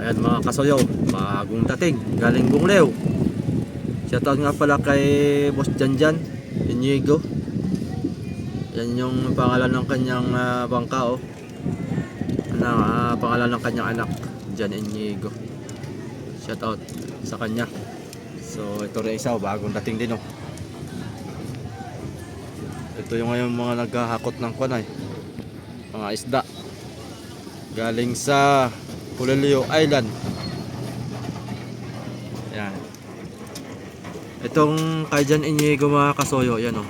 Ayan mga kasoyo, bagong dating, galing Bunglew. Shoutout nga pala kay Boss Janjan, Inigo. Yan yung pangalan ng kanyang ah, bangka oh. Ano, ah, pangalan ng kanyang anak, Jan Inigo. Shoutout sa kanya. So ito rin isa, oh, bagong dating din oh. Ito yung ngayon mga naghahakot ng kwanay. Mga isda. Galing sa Pulilio Island. Yan. Itong kay Jan Inigo mga kasoyo, yan o.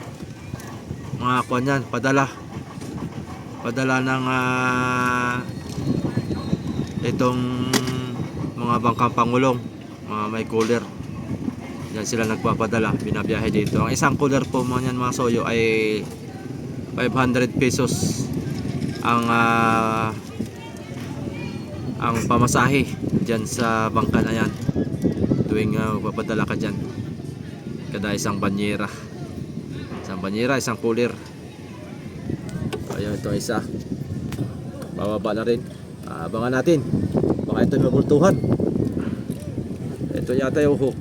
Mga kwan yan, padala. Padala ng ah, itong mga bangkang pangulong, mga may cooler. Yan sila nagpapadala, binabiyahe dito. Ang isang cooler po mga yan mga soyo ay 500 pesos ang ah, ang pamasahe dyan sa bangka na yan. Tuwing uh, magpapadala ka dyan. Kada isang banyera. Isang banyera, isang cooler ayun ito isa. Bababa na rin. Abangan natin. Baka ito mabultuhan. Ito yata yung hook.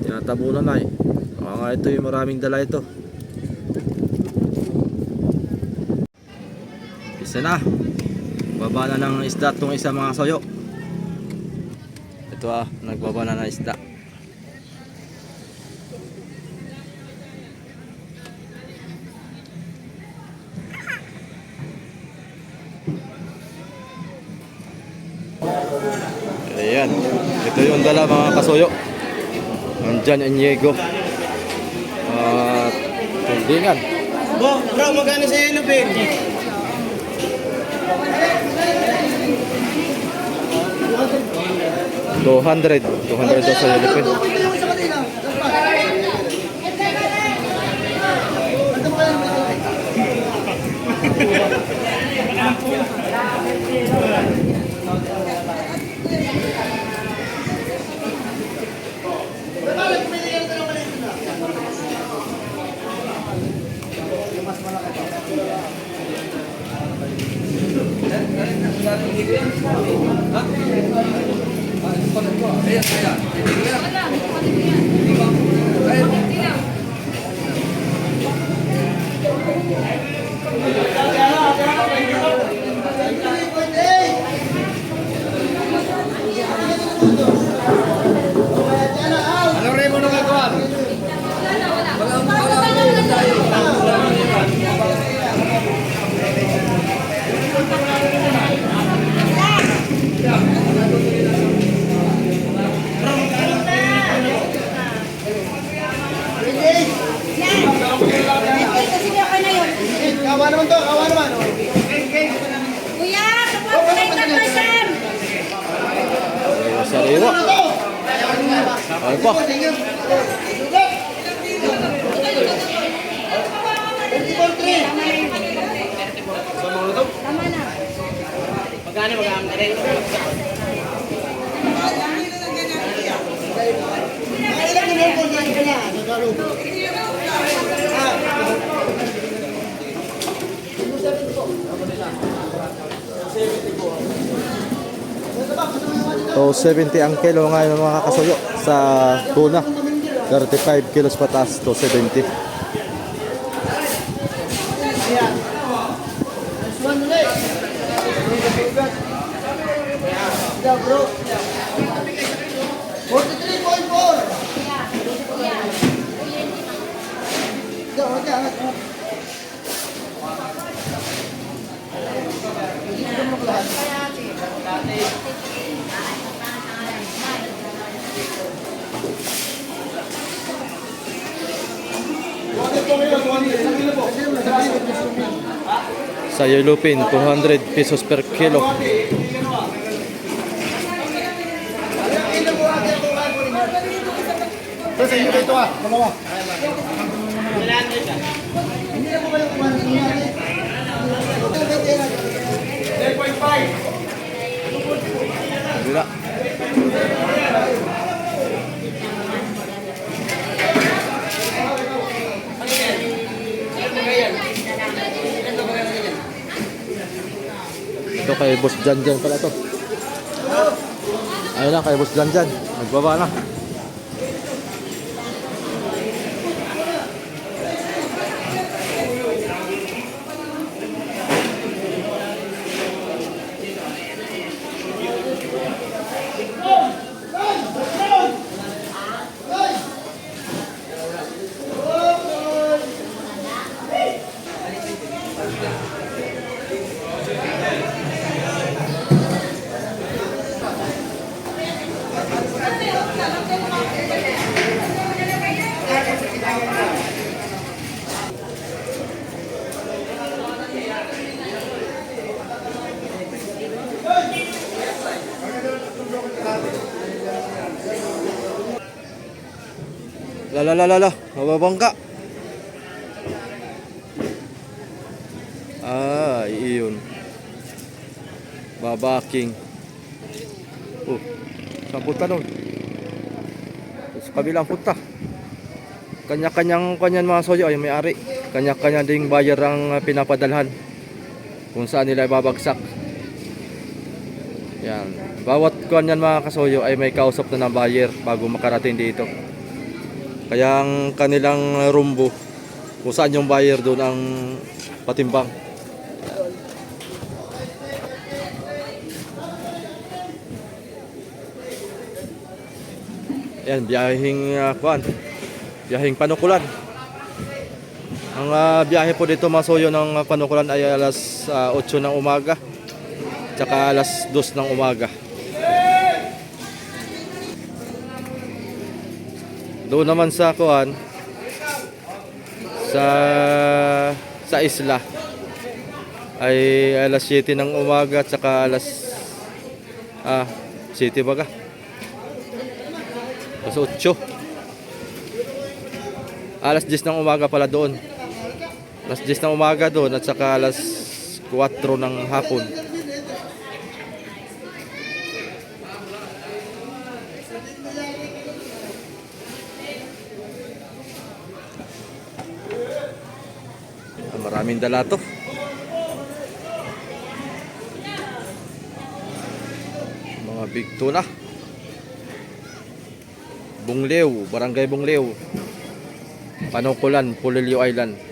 Tinatabunan na eh. Baka nga ito yung maraming dala ito. Isa na Baba na ng isda itong isa mga soyo. Ito ah, nagbaba na ng isda. Ayan. Ito yung dala mga kasuyo. Nandyan ang Diego. At uh, tundingan. Bro, magkano sa'yo, Lupin? 200. 200 daw sa Lilipin. Mas malaki sa Philippine. Ano rin mo nagagawa? Kasi niya kayo na yun. Kawa naman to, kawa naman. oh. Kuya, kapag ko na itapasan. Ayun, sariwa. Ayun pa. Tama na. Magkano magkano ka rin? So 70 ang kilo ngayon mga kasuyo sa tuna. 35 kilos pataas to 70. bro. 43.4. Ikaw, okay, angat mo. Sa Yellowpin 200 pesos per kilo. Sa inyo dito ah. Dalawa. Hindi na po kayo kumain sa inyo. 3.5. Bila. kay Boss Janjan pala to. Ayun na, kay Boss Janjan. Nagbaba na. Lala, lala, lala. Mababangka. Ah, iyon. Babaking. Oh, punta nun? Sa kabilang punta. Kanya-kanyang kanyan mga soyo ay may-ari. Kanya-kanya ding bayar ang ah, pinapadalhan. Kung saan nila ibabagsak. Yan. Bawat kanyan mga kasoyo ay may kausap na ng buyer bago makarating dito. Kaya ang kanilang rumbo, kung saan yung buyer doon ang patimbang. Yan, biyahing uh, kuan. Biyahing panukulan. Ang ah, biyahe po dito masoyo ng ah, panukulan ay alas ah, 8 ng umaga. Tsaka alas 2 ng umaga. Doon naman sa kuan sa sa isla ay alas 7 ng umaga at saka alas ah 7 baga alas 8 alas 10 ng umaga pala doon alas 10 ng umaga doon at saka alas 4 ng hapon Ah, Maraming dala to. Mga big tuna. Bunglew, Barangay Bunglew. Panukulan, Pulilio Island.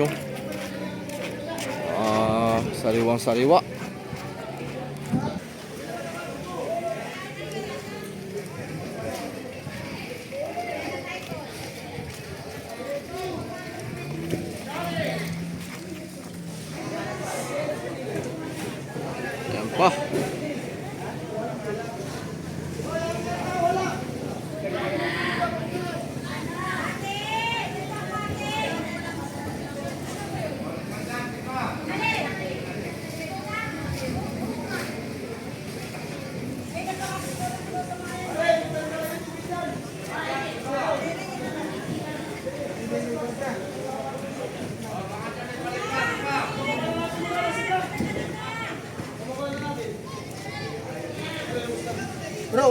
Oh. Ah, sariwang sariwa.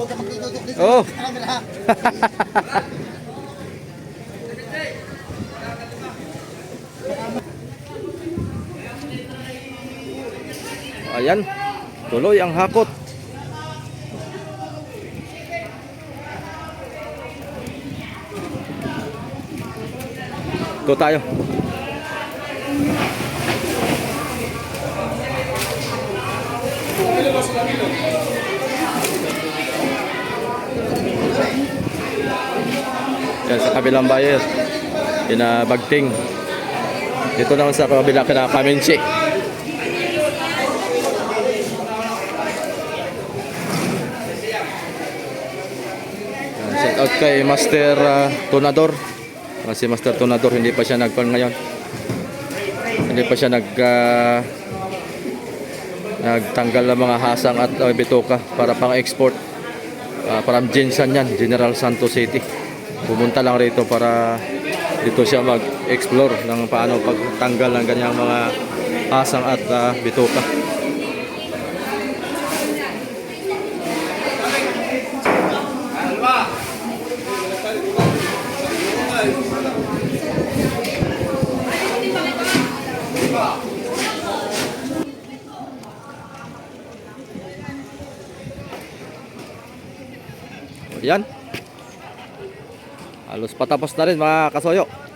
Huwag. Oh. Ayan. Tuloy ang hakot. Ito tayo. Sa kabilang bayer. Kinabagting. Dito naman sa kabila kina Kaminchi. Yan, Shout out kay Master ah, Tonador. Ah, si Master Tonador hindi pa siya nagpan ngayon. Hindi pa siya nag ah, Nagtanggal ng mga hasang at uh, bituka para pang export. Uh, parang Jinsan yan, General Santos City. Pumunta lang rito para dito siya mag-explore ng paano pagtanggal ng ganyang mga hasang at uh, bituka. Yan. Halos patapos na rin mga kasoyo.